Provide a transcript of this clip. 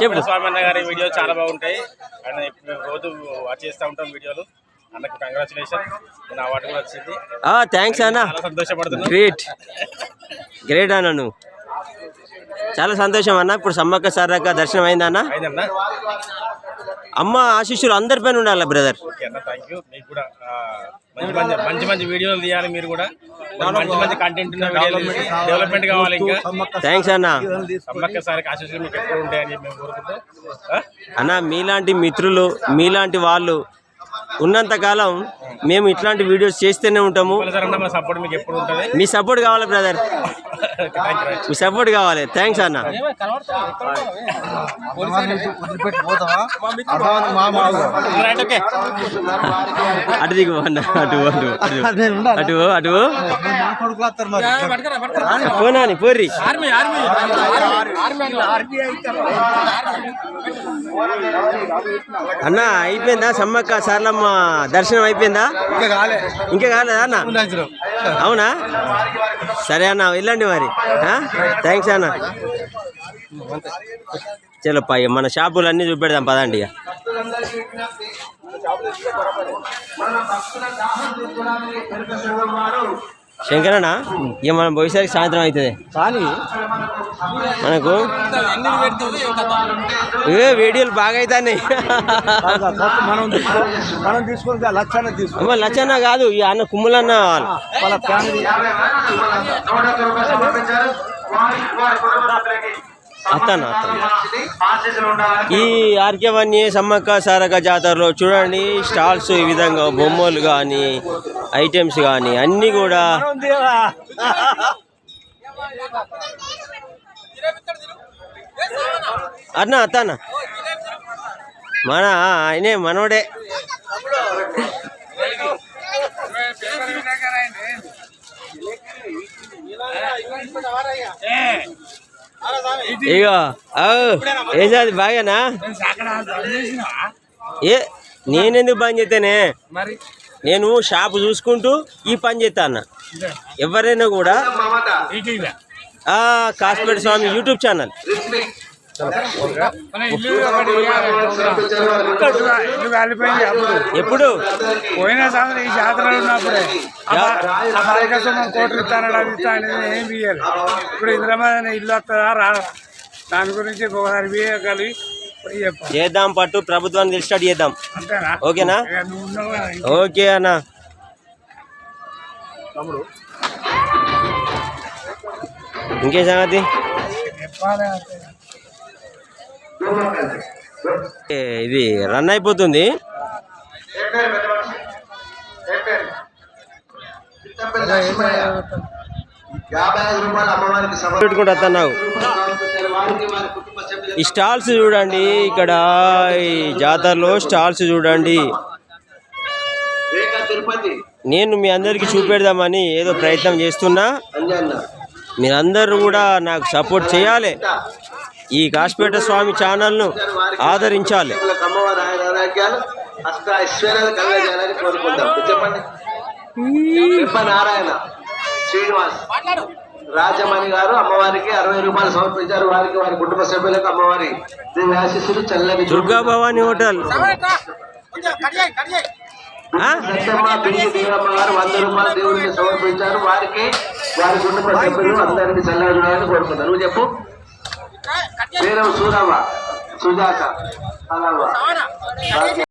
చెప్పు. స్వామి అన్న గారి వీడియో చాలా బాగుంటాయి. ఆయన రోజు వాచ్ చేస్తూ ఉంటాం వీడియోలు. అన్నకు కంగ్రాచులేషన్ నేను అవార్డు కూడా వచ్చింది. థ్యాంక్స్ అన్న. చాలా సంతోషపడుతున్నాను గ్రేట్ గ్రేట్ అన్న నువ్వు. చాలా సంతోషం అన్న. ఇప్పుడు సమ్మక్క సారక్క దర్శనం అయిందన్న. అమ్మ ఆశీస్సులు అందరిపైన ఉండాలి బ్రదర్ ఓకే అన్న థ్యాంక్ యూ మీకు కూడా ఆ, మంచి మంచి మంచి మంచి వీడియోలు తీయాలి మీరు కూడా. మంచి మంచి కంటెంట్ ఉన్న డెవలప్మెంట్ కావాలి. ఇంకా. థ్యాంక్స్ అన్న. సమ్మక్క సారికి ఆశీస్సులు మీకు ఎప్పుడు ఉంటాయని చెప్పి మేము కోరుకుంటూ ఆ? అన్న మీలాంటి మిత్రులు మీలాంటి వాళ్ళు ఉన్నంత కాలం మేము ఇట్లాంటి వీడియోస్ చేస్తూనే ఉంటాము. మా సపోర్ట్ కావాలి బ్రదర్ మీ సపోర్ట్ కావాలి. థ్యాంక్స్ అన్న. అటు దిగు అన్న. అటు అటు అటు అటు అటు నా కొడుకులు వస్తారు మరి పోనాని పోర్రి. అన్న అయిపోయిందా సమ్మక్క సార్లమ్మ? దర్శనం అయిపోయిందా? ఇంకా కాలే. ఇంకా కాలేదా అన్న. అవునా? సరే అన్న వెళ్ళండి మరి. థ్యాంక్స్ అన్న. చలో పై మన షాపులు అన్నీ చూపెడదాం పదండి ఇక. శంకరన్న ఇక మనం పోయేసరికి సాయంత్రం అవుతుంది. కానీ మనకు ఏ వీడియోలు బాగా అవుతాయి మనం తీసుకో మనం తీసుకొని లక్షణ తీసుకో అమ్మ లచ్చన్న కాదు ఈ అన్న కుమ్ములన్న వాళ్ళు. వాళ్ళ ఫ్యామిలీ. అత్తన్న ఈ ఆర్కేవన్య సమ్మక్క సారక జాతరలో చూడండి స్టాల్స్ ఈ విధంగా బొమ్మలు కానీ ఐటమ్స్ కానీ అన్నీ కూడా అన్న అత్తన్న. మన ఆయనే మనోడే. ఇగో ఏసాది బాగానా? ఏ నేనెందుకు పని చేస్తేనే నేను షాప్ చూసుకుంటూ ఈ పని చేస్తా అన్న. ఎవరైనా కూడా ఆ కాస్పేట స్వామి యూట్యూబ్ ఛానల్. ఇల్లు కాలిపోయింది అప్పుడు? ఎప్పుడు? పోయిన సంవత్సరం ఈ జాతరలో ఉన్నప్పుడే. కోట్లు ఇస్తానడు అది ఇస్తానని ఏం బియ్యాలి ఇప్పుడు ఇంద్రమైన ఇల్లు వస్తుందా? రాదా. దాని గురించి ఒకసారి బియ్యగలి చేద్దాం పట్టు ప్రభుత్వాన్ని తెలిసి స్టార్ట్ చేద్దాం ఓకేనా? ఓకే అన్న. ఇంకే సంగతి? చెప్పాలి ఇది రన్ అయిపోతుంది. పెట్టుకుంటా అత్తన్నావు. ఈ స్టాల్స్ చూడండి ఇక్కడ ఈ జాతరలో స్టాల్స్ చూడండి. నేను మీ అందరికీ చూపెడదామని ఏదో ప్రయత్నం చేస్తున్నా. మీరందరూ కూడా నాకు సపోర్ట్ చేయాలి. ఈ కాశపేట స్వామి ఛానల్ను ఆదరించాలి. నారాయణ శ్రీనివాస్ రాజమణి గారు అమ్మవారికి అరవై రూపాయలు సమర్పించారు. వారికి వారి కుటుంబ సభ్యులకు అమ్మవారి ఆశీస్సులు చల్లని దుర్గా భవానీ హోటల్? సత్యమ్మ వంద రూపాయలు దేవుడికి సమర్పించారు. వారికి వారి కుటుంబ సభ్యులు అందరినీ చల్లగా చూడాలని కోరుకుంటారు నువ్వు చెప్పు. వీరం సూరవ్వ సుజాత అలావా